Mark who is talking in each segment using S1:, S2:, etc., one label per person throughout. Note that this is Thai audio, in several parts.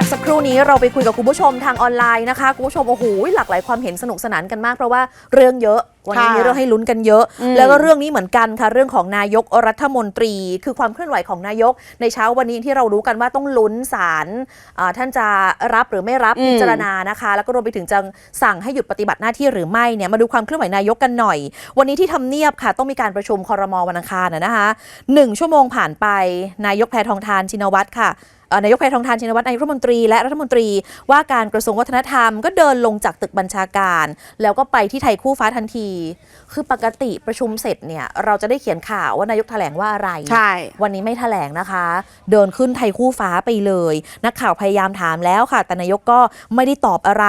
S1: พักสักครู่นี้เราไปคุยกับคุณผู้ชมทางออนไลน์นะคะ คุณผู้ชมโอ้โหหลากหลายความเห็นสนุกสนานกันมากเพราะว่าเรื่องเยอะ วันนี้
S2: ค่ะ
S1: มีเรื่องให้ลุ้นกันเยอะ
S2: อืม
S1: แล้วก็เรื่องนี้เหมือนกันค่ะ เรื่องของนายกรัฐมนตรี คือความเคลื่อนไหวของนายก ในเช้าวันนี้ที่เรารู้กันว่าต้องลุ้นศาลอ่าท่านจะรับหรือไม่รับ
S2: อืม
S1: พิจารณานะคะ แล้วก็รวมไปถึงจะสั่งให้หยุดปฏิบัติหน้าที่หรือไม่เนี่ยมาดูความเคลื่อนไหวนายกกันหน่อย วันนี้ที่ทำเนียบค่ะ ต้องมีการประชุมคอรมอวันอังคารนะนะคะหนึ่งชั่วโมงผ่านไปนายกแพทองทานชินวัตรค่ะเอ่อนายกแพทองทานชินวัตรนายกรัฐมนตรีและรัฐมนตรีว่าการกระทรวงวัฒนธรรมก็เดินลงจากตึกบัญชาการ แล้วก็ไปที่ไทยคู่ฟ้าทันทีคือปกติประชุมเสร็จเนี่ย เราจะได้เขียนข่าวว่านายกแถลงว่าอะไร
S2: ใช่
S1: วันนี้ไม่แถลงนะคะ เดินขึ้นไทยคู่ฟ้าไปเลย นักข่าวพยายามถามแล้วค่ะ แต่นายกก็ไม่ได้ตอบอะไร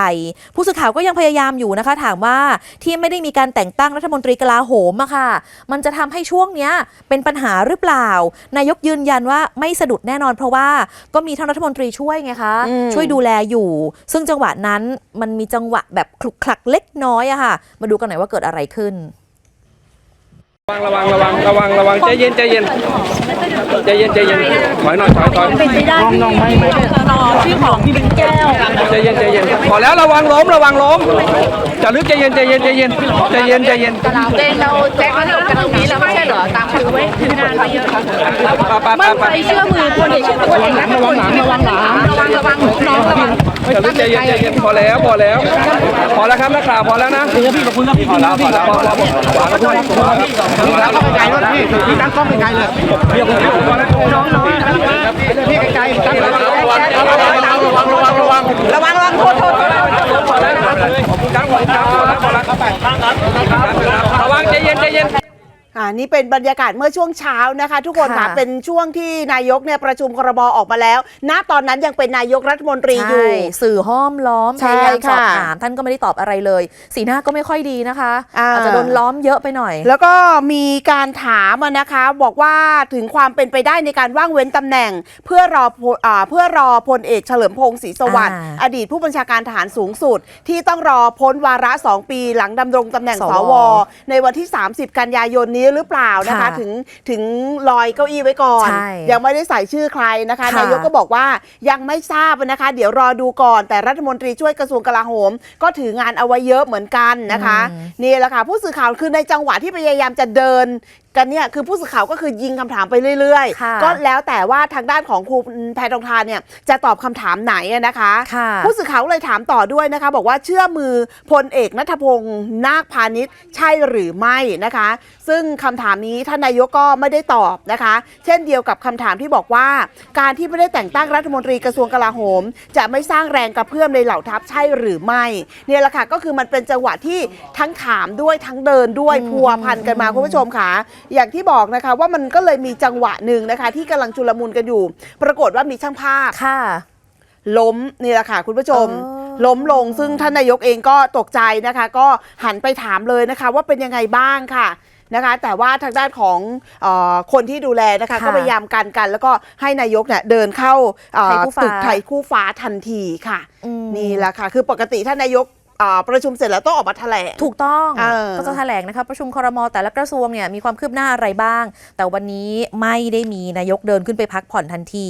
S1: ผู้สื่อข่าวก็ยังพยายามอยู่นะคะ ถามว่าที่ไม่ได้มีการแต่งตั้งรัฐมนตรีกลาโหมอะค่ะ มันจะทำให้ช่วงเนี้ยเป็นปัญหาหรือเปล่า นายกยืนยันว่าไม่สะดุดแน่นอน เพราะว่าก็มีท่านรัฐมนตรีช่วยไงคะ
S2: อืม
S1: ช่วยดูแลอยู่ ซึ่งจังหวะนั้นมันมีจังหวะแบบคลุกคลักเล็กน้อยอะค่ะ มาดูกันหน่อยว่าเกิดอะไรอะไรขึ้น
S3: ระวังระวังระวังระวังใจเย็นใจเย็นใจเย็นใจเย็นถอยหน่อยถอยถอย
S4: เป็นไปได้ที่น้องไม่ไม่นอชื่อของพี่เป็นแก้ว
S3: ใจเย็นใจเย็นพอแล้วระวังล้มระวังล้มจะลึกใจเย็นใจเย็นใจเย็นใจเย็นใจเย็น
S4: เจนเราแจ็คก็อยู่กันตรงนี้แล้วไม่ใช่เหรอตามคือไว้งานไปเยอะ
S3: ไมั่
S4: น
S3: ไป
S4: ใจเชื่อมือคนเอกเชื่อคนเอกนะระวังหลังระวังหลังระวังระวังน้องระวัง
S3: จะลึกใจเย็นใจเย็นพอแล้วพอแล้ว พอแล้วครับนักข่าวพอแล้วนะพี่ขอบคุณครับพอแล้วพอแล้วพอแล้ววางแล้วด้วยพอแล้ว
S5: ไกลรถพี่พี่ตั้งกล้องไกลเลย
S3: น้องน้อง
S5: พี่ไกลๆตั้งระวัง
S3: ระวังระวังระวังระวังระวัง
S2: ระวังระวังโทษโทษ
S3: พอแล้วขอบคุณครับขอบคุณครังระวังระวพอแล้วระวังใจเย็นใจเย็น
S2: อ่านี่เป็นบรรยากาศเมื่อช่วงเช้านะคะ ทุกคนค่ะ
S1: ค่ะ
S2: เป็นช่วงที่นายกเนี่ยประชุมครมออกมาแล้ว ณตอนนั้นยังเป็นนายกรัฐมนตรีอยู่
S1: ใช่สื่อห้อมล้อมพ
S2: ใช่
S1: ยายามสอบ
S2: ค่ะ
S1: ถามท่านก็ไม่ได้ตอบอะไรเลย สีหน้าก็ไม่ค่อยดีนะคะ
S2: อ่า
S1: อาจจะโดนล้อมเยอะไปหน่อย
S2: แล้วก็มีการถามอะนะคะบอกว่าถึงความเป็นไปได้ในการว่างเว้นตำแหน่ง เพื่อรอพลอ่าเพื่อรอพลเอกเฉลิมพงศ์ศรีสวัสดิ์
S1: อ่า
S2: อดีตผู้บัญชาการทหารสูงสุด ที่ต้องรอพ้นวาระ 2 ปีหลังดำรงตำแหน่ง
S1: ส
S2: ส
S1: ว
S2: ว ในวันที่ 30 กันยายนนี้หรือเปล่านะคะ
S1: ค่ะ
S2: ถึงถึงลอยเก้าอี้ไว้ก่อน
S1: ใช่
S2: ยังไม่ได้ใส่ชื่อใครนะคะ
S1: ค่ะ
S2: นายกก็บอกว่ายังไม่ทราบนะคะ เดี๋ยวรอดูก่อน แต่รัฐมนตรีช่วยกระทรวงกลาโหม ก็ถืองานเอาไว้เยอะเหมือนกันนะคะ
S1: อืม
S2: นี่แหละค่ะผู้สื่อข่าวคือในจังหวะที่พยายามจะเดินกันเนี่ยคือผู้สื่อข่าวก็คือยิงคำถามไปเรื่อย
S1: ค่ะ
S2: ๆ ก็แล้วแต่ว่าทางด้านของครูแพทองทานเนี่ยจะตอบคำถามไหนอะนะคะ
S1: ค่ะ
S2: ผู้สื่อข่าวเลยถามต่อด้วยนะคะ บอกว่าเชื่อมือพลเอกนัทพงศ์นาคพาณิชย์ใช่หรือไม่นะคะ ซึ่งคำถามนี้ท่านนายกก็ไม่ได้ตอบนะคะ เช่นเดียวกับคำถามที่บอกว่า การที่ไม่ได้แต่งตั้งรัฐมนตรีกระทรวงกลาโหม จะไม่สร้างแรงกระเพื่อมในเหล่าทัพใช่หรือไม่เนี่ยแหละค่ะก็คือมันเป็นจังหวะที่ทั้งถามด้วยทั้งเดินด้วย
S1: อืม
S2: พัวพันกันมาคุณผู้ชมค่ะอย่างที่บอกนะคะว่ามันก็เลยมีจังหวะหนึ่งนะคะ ที่กำลังจุลมุนกันอยู่ ปรากฏว่ามีช่างภาพ
S1: ค่ะ
S2: ล้มนี่แหละค่ะคุณผู้ชม
S1: อ๋อ
S2: ล้มลงซึ่งท่านนายกเองก็ตกใจนะคะ ก็หันไปถามเลยนะคะ ว่าเป็นยังไงบ้างค่ะ นะคะ แต่ว่าทางด้านของเออคนที่ดูแลนะคะ
S1: ค่ะ
S2: ก็พยายามกันกัน แล้วก็ให้นายกเนี่ยเดินเข้าเอ่อ
S1: ไทยคู่ฟ้า
S2: ตึกไทยคู่ฟ้าทันทีค่ะ
S1: อืม
S2: นี่แหละค่ะ คือปกติท่านนายกเอ่อประชุมเสร็จแล้วต้องออกมาแถลง
S1: ถูกต้อง
S2: เออ
S1: ก็จะแถลงนะคะประชุมครมแต่ละกระทรวงเนี่ยมีความคืบหน้าอะไรบ้าง แต่วันนี้ไม่ได้มีนายกเดินขึ้นไปพักผ่อนทันที